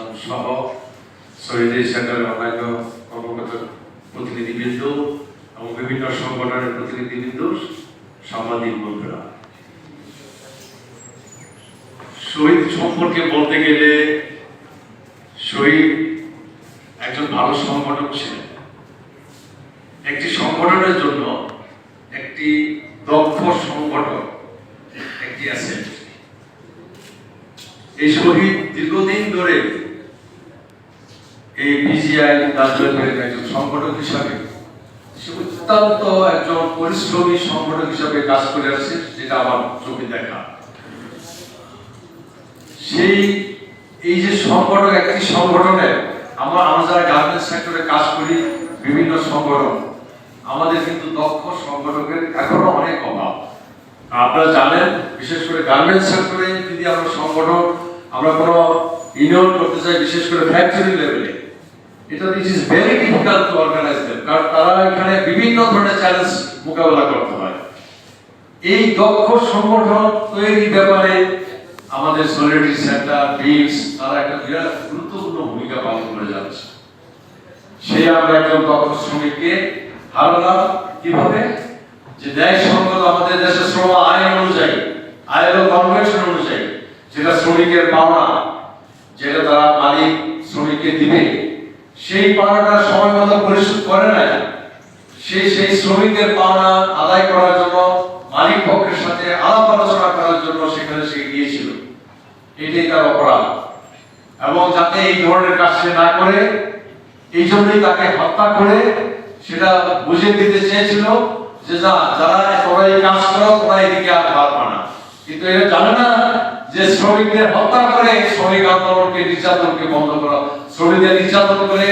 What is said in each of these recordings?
ইসলাম সহ শহীদের সেন্টারের অন্যান্য কর্মকর্তা প্রতিনিধিবৃন্দ এবং বিভিন্ন সংগঠনের প্রতিনিধিবৃন্দ, সাংবাদিক বন্ধুরা। শহীদ সম্পর্কে বলতে গেলে শহীদ একজন ভালো সংগঠক ছিলেন। একটি সংগঠনের জন্য একটি দক্ষ সংগঠক, একটি অ্যাসেট এই শহীদ দীর্ঘদিন ধরে এই বিজিআই রাজনৈতিক একজন সংগঠক হিসাবে, সে অত্যন্ত একজন পরিশ্রমী সংগঠক হিসাবে কাজ করে আসছে, যেটা আমার চোখে দেখা। সেই, এই যে সংগঠন একটি সংগঠনে আমরা আমরা যারা গার্মেন্টস সেক্টরে কাজ করি, বিভিন্ন সংগঠন, আমাদের কিন্তু দক্ষ সংগঠকের এখনও অনেক অভাব। আপনারা জানেন, বিশেষ করে গার্মেন্টস সেক্টরে যদি আমরা সংগঠন আমরা কোনো ইউনিয়ন করতে চাই, বিশেষ করে ফ্যাক্টরি লেভেলে এটা it is very difficult to organise them কারণ তারা এখানে বিভিন্ন ধরনের চ্যালেঞ্জ মোকাবেলা করতে হয়। এই দক্ষ সংগঠন তৈরির ব্যাপারে আমাদের সলিডারিটি সেন্টার বিলস তারা একটা বিরাট গুরুত্বপূর্ণ ভূমিকা পালন করে যাচ্ছে। সেই আমরা একজন দক্ষ শ্রমিককে হারালাম কীভাবে? যে ন্যায় সঙ্গত আমাদের দেশের শ্রম আইন অনুযায়ী আইএলও কনভেনশন অনুযায়ী, যেটা শ্রমিকের পাওনা, যেটা তারা মালিক শ্রমিককে দিবে সেই পাওনাটা সময় মতো পরিশোধ করে নাই। সে সেই শ্রমিকের পাওনা আদায় করার জন্য, মালিক পক্ষের সাথে আলাপ আলোচনা করার জন্য সেখানে সে গিয়েছিল। এটাই তার অপরাধ। এবং যাতে এই ধরনের কাজ সে না করে, এই জন্যই তাকে হত্যা করে, সেটা বুঝিয়ে দিতে চেয়েছিল যে, না, যারা তোমরা এই কাজ করো তোমরা এদিকে আর হাত মানা কিন্তু এটা জানে না যে শ্রমিকদের হত্যা করে শ্রমিক আন্দোলনকে, নির্যাতনকে বন্ধ করা, শ্রমিকদের নির্যাতন করে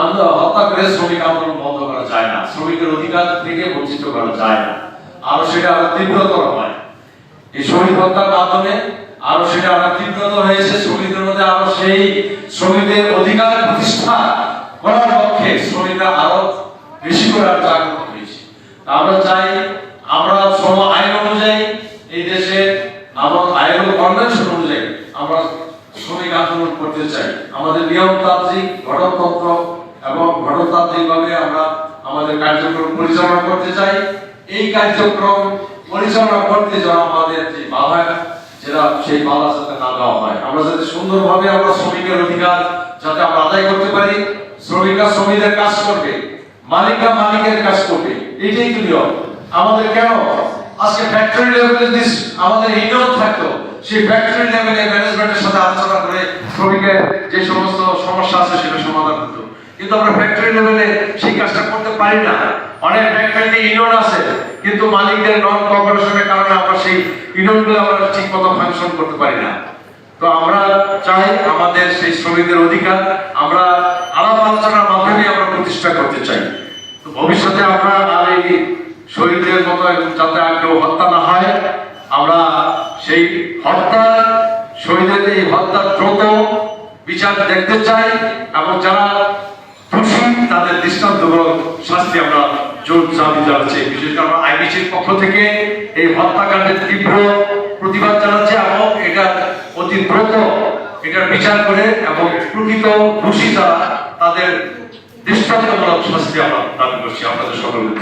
আন্দোলন হত্যা করে শ্রমিক আন্দোলন বন্ধ করা যায় না। শ্রমিকের অধিকার থেকে বঞ্চিত করা যায় না। আরও সেটা আরও তীব্রতর হয়। এই শ্রমিক হত্যার মাধ্যমে আরও সেটা আরও তীব্রতর হয়েছে। শ্রমিকদের মধ্যে আরও সেই শ্রমিকদের অধিকার প্রতিষ্ঠা করার পক্ষে শ্রমিকরা আরও বেশি করে জাগ্রত হয়েছে। আমরা চাই, আমরা শ্রম আইন অনুযায়ী এই দেশে আমার আইন কনভেনশন অনুযায়ী আমরা শ্রমিক আন্দোলন করতে চাই আমাদের নিয়মতান্ত্রিক গণতন্ত্র এবং গণতান্ত্রিক ভাবে আমরা আমাদের কার্যক্রম পরিচালনা করতে চাই। এই কার্যক্রম পরিচালনা করতে যাওয়া আমাদের যে বাধা, যেটা সেই বাধা যাতে না দেওয়া হয়। আমরা যাতে সুন্দরভাবে আমরা শ্রমিকের অধিকার যাতে আমরা আদায় করতে পারি শ্রমিকরা শ্রমিকদের কাজ করবে মালিকরা মালিকের কাজ করবে, এটাই তো আমাদের কেন? আজকে ফ্যাক্টরি লেভেলে দিস আমাদের ইউনিয়ন থাকতো সেই ফ্যাক্টরি লেভেলে ম্যানেজমেন্টের সাথে আলোচনা করে শ্রমিকের যে সমস্ত সমস্যা আছে সেটা সমাধান করতো। কিন্তু আমরা ফ্যাক্টরি লেভেলে সেই কাজটা করতে পারি না। অনেক ফ্যাক্টরিতে ইউনিয়ন আছে, কিন্তু মালিকদের নন কোঅপারেশনের কারণে আমরা সেই ইউনিয়নগুলো আমরা ঠিক মতো ফাংশন করতে পারি না। তো আমরা চাই আমাদের সেই শ্রমিকদের অধিকার, আমরা আলাপ আলোচনার মাধ্যমে আমরা প্রতিষ্ঠা করতে চাই। তো ভবিষ্যতে আমরা আর এই শহীদদের মতো যাতে আর কেউ হত্যা না হয়, আমরা সেই হত্যা শহীদের এই হত্যার দ্রুত বিচার দেখতে চাই এবং যারা দোষী তাদের দৃষ্টান্তমূলক শাস্তি আমরা জোর দাবি জানাচ্ছি বিশেষ করে আমরা আইবিসির পক্ষ থেকে এই হত্যাকাণ্ডের তীব্র প্রতিবাদ জানাচ্ছি এবং এটা অতি দ্রুত এটার বিচার করে এবং প্রকৃত দোষী যারা তাদের দৃষ্টান্তমূলক শাস্তি আমরা দাবি করছি। আপনাদের সকলের